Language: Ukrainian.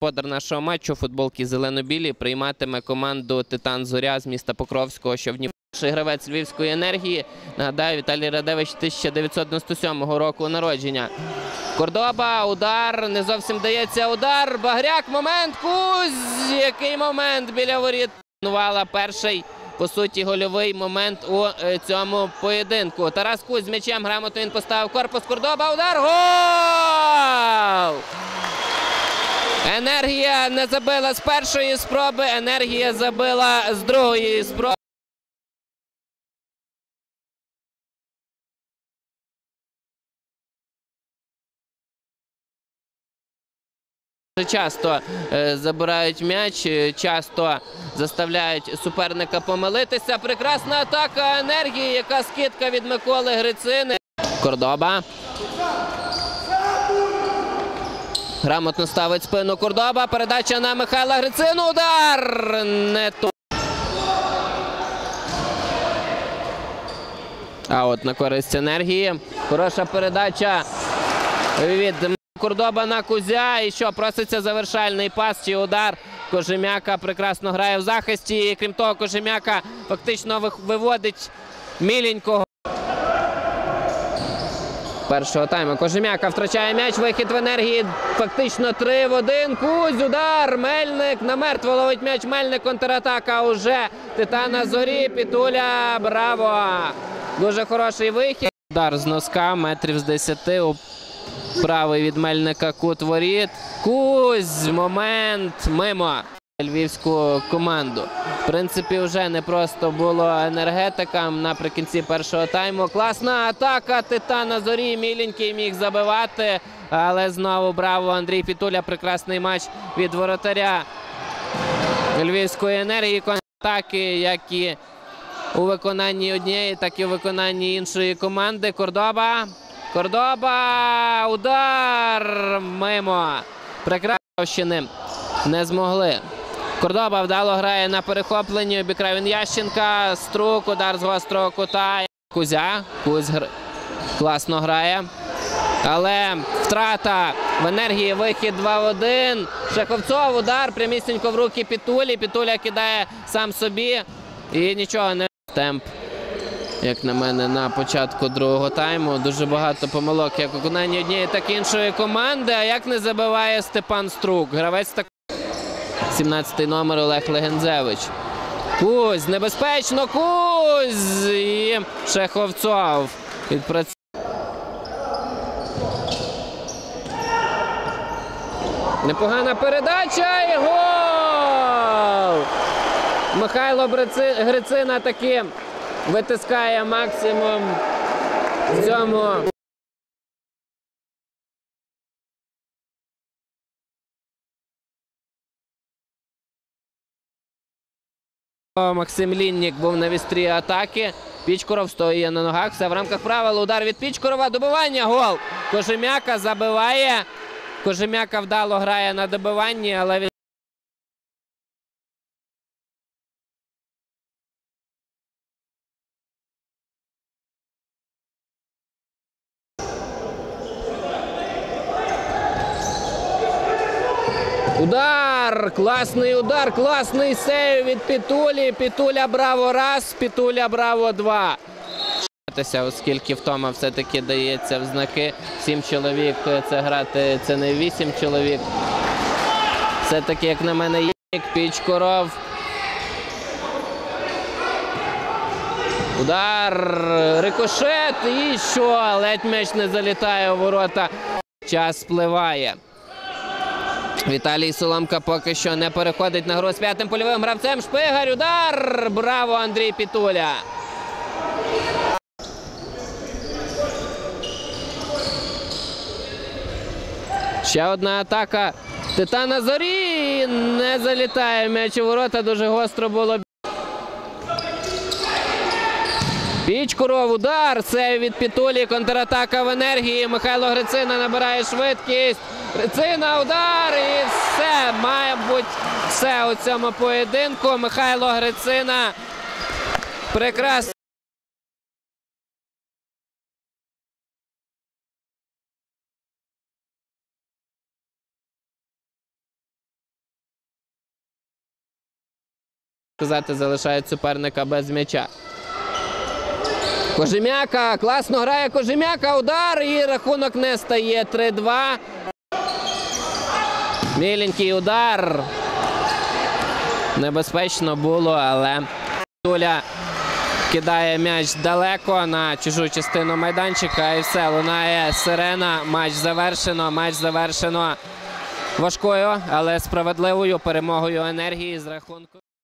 Подар нашого матчу футболки зелено-білі прийматиме команду Титан Зоря з міста Покровського, що в Дніпрі. Гравець Львівської енергії. Нагадаю, Віталій Радевич 1997 року народження. Кордоба, удар, не зовсім дається удар. Багряк, момент, Кузь! Який момент біля воріт. Планувала перший, по суті, гольовий момент у е, цьому поєдинку. Тарас Кузь з м'ячем грамотно він поставив корпус. Кордоба, удар, гол! Енергія не забила з першої спроби, енергія забила з другої спроби. Часто е, забирають м'яч, е, часто заставляють суперника помилитися. Прекрасна атака енергії, яка скидка від Миколи Грицини. Кордоба. Грамотно ставить спину Кордоба. Передача на Михайла Грицину. Удар! Не то. А от на користь енергії. Хороша передача від Кордоба на Кузя. І що, проситься завершальний пас чи удар. Кожем'яка прекрасно грає в захисті. І, крім того, Кожем'яка фактично виводить міленького. Першого тайму Кожем'яка втрачає м'яч. Вихід в енергії. Фактично 3 в 1. Кузь, удар. Мельник на мертво ловить м'яч. Мельник контратака уже. Титана зорі. Пітуля. Браво! Дуже хороший вихід. Удар з носка метрів з 10. Правий від Мельника кут воріт. Кузь, момент мимо львівську команду. В принципі, вже не просто було енергетикам наприкінці першого тайму. Класна атака. Титана зорі. Міленький міг забивати. Але знову браво Андрій Пітуля. Прекрасний матч від воротаря львівської енергії. Атаки, як і у виконанні однієї, так і у виконанні іншої команди. Кордоба. Кордоба! Удар! Мимо. Прекращини не змогли. Кордоба вдало грає на перехопленні. Обікрає він Ященка. Струк, удар з гострого кута. Кузя. Кузь гр... класно грає. Але втрата в енергії вихід 2-1. Шаховцов удар прямісінько в руки Пітулі. Пітуля кидає сам собі. І нічого не темп. Як на мене, на початку другого тайму дуже багато помилок як у виконанні однієї, так і іншої команди. А як не забиває Степан Струк? Гравець так 17-й номер Олег Легензевич. Кузь, небезпечно, Кузь! І Шеховцов відпрацює. Непогана передача і гол! Михайло Грицина таки витискає максимум в цьому. Максим Ліннік був на вістрі атаки. Пічкоров стоїть на ногах. Все в рамках правил. Удар від Пічкорова. Добивання. Гол. Кожем'яка забиває. Кожем'яка вдало грає на добиванні, але він. Удар! Класний удар, класний сейв від Пітулі. Пітуля браво раз, Пітуля браво два. Оскільки втома все-таки дається в знаки. Сім чоловік це грати, це не вісім чоловік. Все-таки, як на мене, є Пічкоров. Удар, рикошет і що? Ледь м'яч не залітає у ворота. Час спливає. Віталій Соломка поки що не переходить на гру з п'ятим польовим гравцем. Шпигар, удар! Браво, Андрій Пітуля! Ще одна атака. Титана Зорі не залітає м'яч у ворота. Дуже гостро було. Пічкуров, удар. Це від Пітулі. Контратака в енергії. Михайло Грицина набирає швидкість. Грицина, удар. І все. Має бути все у цьому поєдинку. Михайло Грицина. Прекрасно. Сказати, залишають суперника без м'яча. Кожем'яка, класно грає Кожем'яка, удар і рахунок не стає 3-2. Міленький удар. Небезпечно було, але Туля кидає м'яч далеко на чужу частину майданчика і все, лунає сирена. Матч завершено. Матч завершено важкою, але справедливою перемогою енергії з рахунку.